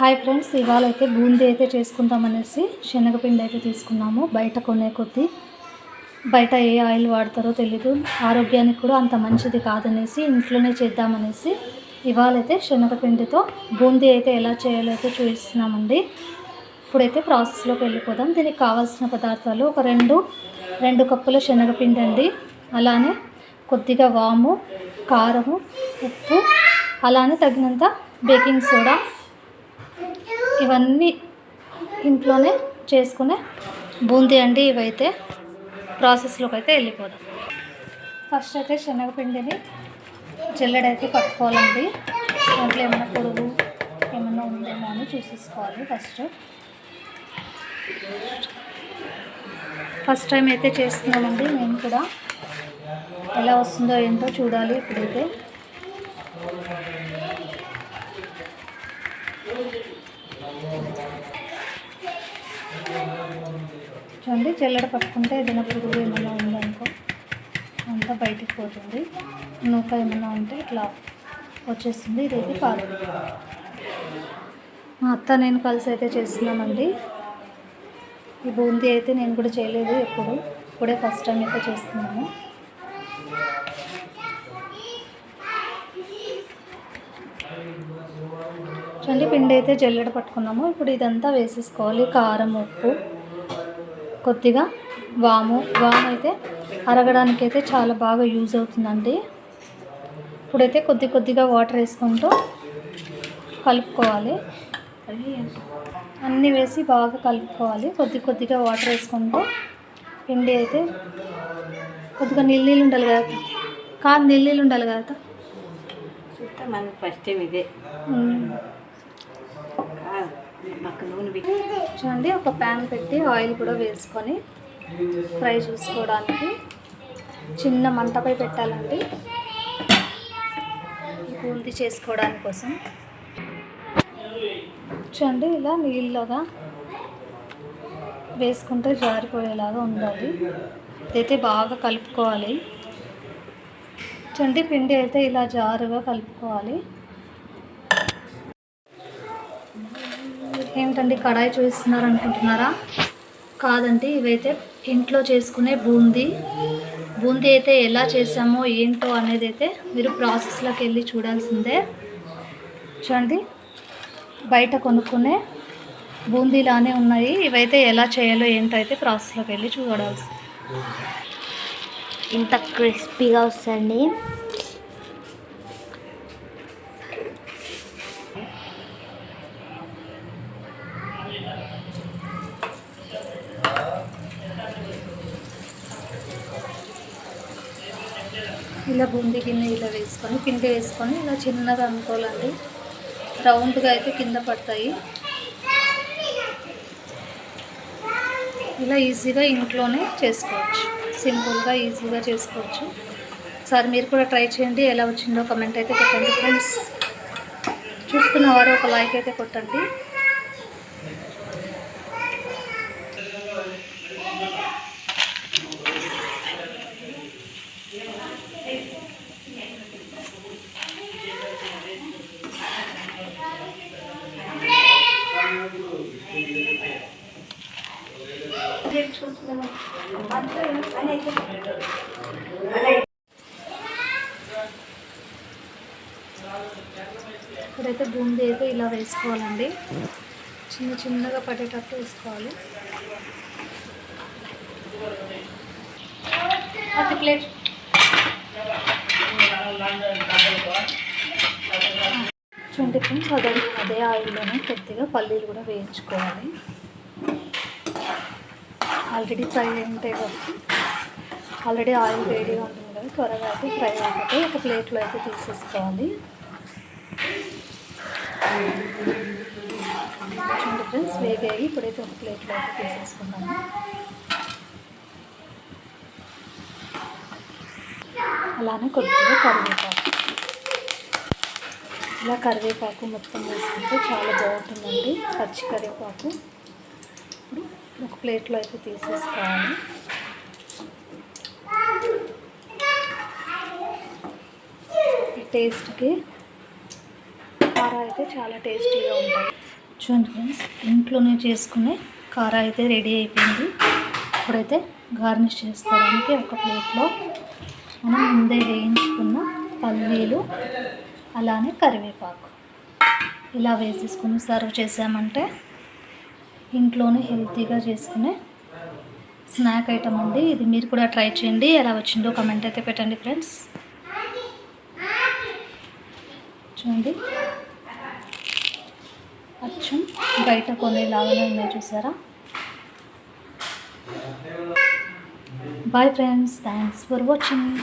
Hi friends ఇవాళ అయితే బూందీ అయితే చేసుకుంటామనేసి శనగపిండి అయితే తీసుకున్నాము. బయట కొనే కొద్దీ బయట ఏ ఆయిల్ వాడతారో తెలీదు. ఆరోగ్యానికి కూడా అంత మంచిది కాదనేసి ఇంట్లోనే చేద్దామనేసి ఇవాళ అయితే శనగపిండితో బూందీ అయితే ఎలా చేయాలో అయితే చూపిస్తున్నామండి. ఇప్పుడైతే ప్రాసెస్లోకి వెళ్ళిపోదాం. దీనికి కావాల్సిన పదార్థాలు ఒక రెండు రెండు కప్పుల శనగపిండి అండి. అలానే కొద్దిగా వాము కారము ఉప్పు అలానే తగినంత బేకింగ్ సోడా ఇవన్నీ ఇంట్లోనే చేసుకునే బూందీ అండి ఇవైతే. ప్రాసెస్లోకి అయితే వెళ్ళిపోదాం. ఫస్ట్ అయితే శనగపిండిని జల్లెడైతే పట్టుకోవాలండి. దాంట్లో ఏమైనా పొడుగు ఏమైనా ఉందేమో అని చూసేసుకోవాలి ఫస్ట్. ఫస్ట్ టైం అయితే చేస్తున్నామండి మేము కూడా. ఎలా వస్తుందో ఏంటో చూడాలి ఇప్పుడైతే. చూడండి చెల్లడ పట్టుకుంటే ఏదైనా పురుగు ఏమైనా ఉందనుకో అంతా బయటికి పోతుంది. నూక ఏమైనా ఉంటే ఇట్లా వచ్చేస్తుంది ఇదైతే కాదు మా అత్త నేను కలిసి అయితే చేస్తున్నామండి. ఈ బూందీ అయితే నేను కూడా చేయలేదు ఎప్పుడు ఇప్పుడే ఫస్ట్ టైం అయితే చేస్తున్నాము. చూడండి పిండి అయితే జల్లెడ పట్టుకున్నాము. ఇప్పుడు ఇదంతా వేసేసుకోవాలి. కారం ఉప్పు కొద్దిగా వాము. వాము అయితే అరగడానికి అయితే చాలా బాగా యూజ్ అవుతుందండి. ఇప్పుడైతే కొద్ది కొద్దిగా వాటర్ వేసుకుంటూ కలుపుకోవాలి. అన్నీ వేసి బాగా కలుపుకోవాలి. కొద్ది కొద్దిగా వాటర్ వేసుకుంటూ పిండి అయితే కొద్దిగా నీళ్ళు ఉండాలి కదా కాదు నీళ్ళు ఉండాలి కదా ఫస్ట్ టైం ఇదే. ఉమ్. నూనె చూడండి ఒక ప్యాన్ పెట్టి ఆయిల్ కూడా వేసుకొని ఫ్రై చేసుకోవడానికి. చిన్న మంటపై పెట్టాలండి. బూంది చేసుకోవడానికి కోసం. చూడండి ఇలా నీళ్ళగా వేసుకుంటే జారిపోయేలాగా ఉండాలి. ఇదైతే బాగా కలుపుకోవాలి. చూడండి పిండి అయితే ఇలా జారుగా కలుపుకోవాలి. ఏంటండి కడాయి చూపిస్తున్నారు అనుకుంటున్నారా కాదండి ఇవైతే ఇంట్లో చేసుకునే బూందీ. బూందీ అయితే ఎలా చేసామో ఏంటో అనేది అయితే మీరు ప్రాసెస్లోకి వెళ్ళి చూడాల్సిందే. చూడండి బయట కొనుక్కునే బూందీలానే ఉన్నాయి. ఇవైతే ఎలా చేయాలో ఏంటో అయితే ప్రాసెస్లోకి వెళ్ళి చూడాల్సింది. ఇంత క్రిస్పీగా వస్తుంది ఇలా బూందీ గిన్నె ఇలా వేసుకొని పిండి వేసుకొని ఇలా చిన్నగా అనుకోవాలండి రౌండ్గా అయితే కింద పడతాయి. ఇలా ఈజీగా ఇంట్లోనే చేసుకోవచ్చు. సింపుల్గా ఈజీగా చేసుకోవచ్చు. ఒకసారి మీరు కూడా ట్రై చేయండి. ఎలా వచ్చిందో కమెంట్ అయితే పెట్టండి ఫ్రెండ్స్. చూస్తున్న వారు ఒక లైక్ అయితే కొట్టండి. ఇప్పుడైతే బూందీ అయితే ఇలా వేసుకోవాలండి. చిన్న చిన్నగా పడేటట్టు వేసుకోవాలి. ప్లేట్. చూడండి ఫ్రెండ్స్ అదే అదే ఆయిల్లోనే కొద్దిగా పల్లీలు కూడా వేయించుకోవాలి. ఆల్రెడీ ఫ్రై ఉంటాయి కాబట్టి ఆల్రెడీ ఆయిల్ వేడిగా ఉంటుంది కదా త్వరగా అయితే ఫ్రై అయిపోతాయి ఒక ప్లేట్లో అయితే తీసేసుకోవాలి. చూడండి ఫ్రెండ్స్ వేగాయి. ఇప్పుడైతే ఒక ప్లేట్లో అయితే తీసేసుకున్నాము అలానే కొద్దిగా కరివేపాకు. ఇలా కరివేపాకు మొత్తం వేసుకుంటే చాలా బాగుంటుందండి. పచ్చి కరివేపాకు ఇప్పుడు ఒక ప్లేట్లో అయితే తీసేసుకోవాలి. టేస్ట్కి కార అయితే చాలా టేస్టీగా ఉంటుంది. చూడండి ఫ్రెండ్స్ ఇంట్లోనే చేసుకునే కార అయితే రెడీ అయిపోయింది. ఇప్పుడైతే గార్నిష్ చేసుకోవడానికి ఒక ప్లేట్లో మనం ముందే వేయించుకున్న పల్లీలు అలానే కరివేపాకు. ఇలా వేసేసుకుని సర్వ్ చేసామంటే ఇంట్లోనే హెల్తీగా చేసుకునే స్నాక్ ఐటమ్ అండి. ఇది మీరు కూడా ట్రై చేయండి. ఎలా వచ్చిందో కమెంట్ అయితే పెట్టండి ఫ్రెండ్స్. చూడండి. అచ్చం బయట కొనేలాగానే ఉన్నాయి చూసారా? Bye friends thanks for watching